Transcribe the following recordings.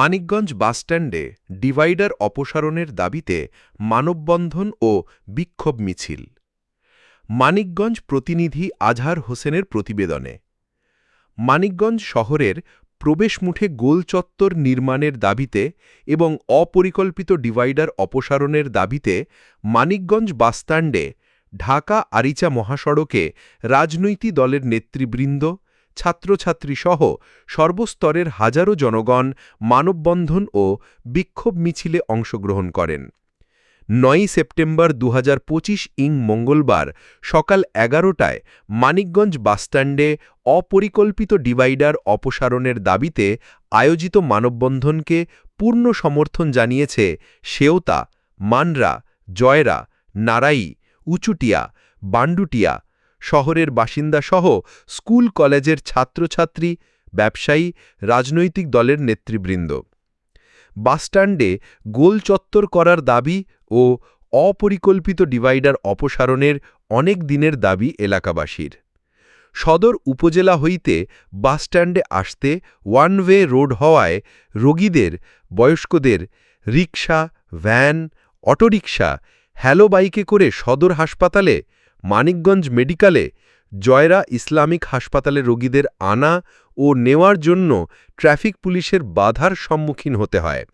মানিকগঞ্জ বাসস্ট্যান্ডে ডিভাইডার অপসারণের দাবিতে মানববন্ধন ও বিক্ষোভ মিছিল। মানিকগঞ্জ প্রতিনিধি আজহার হোসেনের প্রতিবেদনে। মানিকগঞ্জ শহরের প্রবেশমুখে গোলচত্বর নির্মাণের দাবিতে এবং অপরিকল্পিত ডিভাইডার অপসারণের দাবিতে মানিকগঞ্জ বাসস্ট্যান্ডে ঢাকা আরিচা মহাসড়কে রাজনৈতিক দলের নেতৃবৃন্দ ছাত্রছাত্রী সহ সর্বস্তরের হাজারো জনগণ মানববন্ধন ও বিক্ষোভ মিছিলে অংশগ্রহণ করেন। নয়ই সেপ্টেম্বর দু হাজার পঁচিশ ইং মঙ্গলবার সকাল এগারোটায় মানিকগঞ্জ বাসস্ট্যান্ডে অপরিকল্পিত ডিভাইডার অপসারণের দাবিতে আয়োজিত মানববন্ধনকে পূর্ণ সমর্থন জানিয়েছে সেওতা মানরা, জয়রা, নারাই, উচুটিয়া, বান্ডুটিয়া শহরের বাসিন্দাসহ স্কুল কলেজের ছাত্রছাত্রী, ব্যবসায়ী, রাজনৈতিক দলের নেতৃবৃন্দ। বাসস্ট্যান্ডে গোল চত্বর করার দাবি ও অপরিকল্পিত ডিভাইডার অপসারণের অনেক দিনের দাবি এলাকাবাসীর। সদর উপজেলা হইতে বাসস্ট্যান্ডে আসতে ওয়ান ওয়ে রোড হওয়ায় রোগীদের, বয়স্কদের রিকশা, ভ্যান, অটোরিকশা, হ্যালো বাইকে করে সদর হাসপাতালে মানিকগঞ্জ মেডিকেলে জয়রা ইসলামিক হাসপাতালে রোগীদের আনা ও নেওয়ার জন্য ট্রাফিক পুলিশের বাধার সম্মুখীন হতে হয়।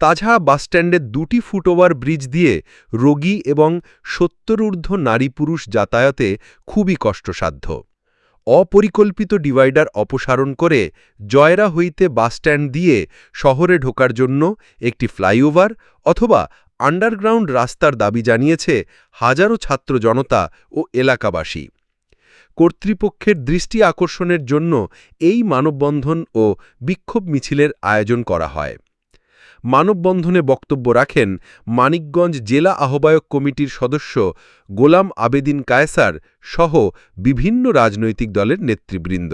তাছাড়া বাসস্ট্যান্ডের দুটি ফুটওভার ব্রিজ দিয়ে রোগী এবং সত্তরূর্ধ্ব নারী পুরুষ যাতায়াতে খুবই কষ্টসাধ্য। অপরিকল্পিত ডিভাইডার অপসারণ করে জয়রা হইতে বাসস্ট্যান্ড দিয়ে শহরে ঢোকার জন্য একটি ফ্লাইওভার অথবা আন্ডারগ্রাউন্ড রাস্তার দাবি জানিয়েছে হাজারো ছাত্র জনতা ও এলাকাবাসী। কর্তৃপক্ষের দৃষ্টি আকর্ষণের জন্য এই মানববন্ধন ও বিক্ষোভ মিছিলের আয়োজন করা হয়। মানববন্ধনে বক্তব্য রাখেন মানিকগঞ্জ জেলা আহ্বায়ক কমিটির সদস্য গোলাম আবেদিন কায়সার সহ বিভিন্ন রাজনৈতিক দলের নেতৃবৃন্দ।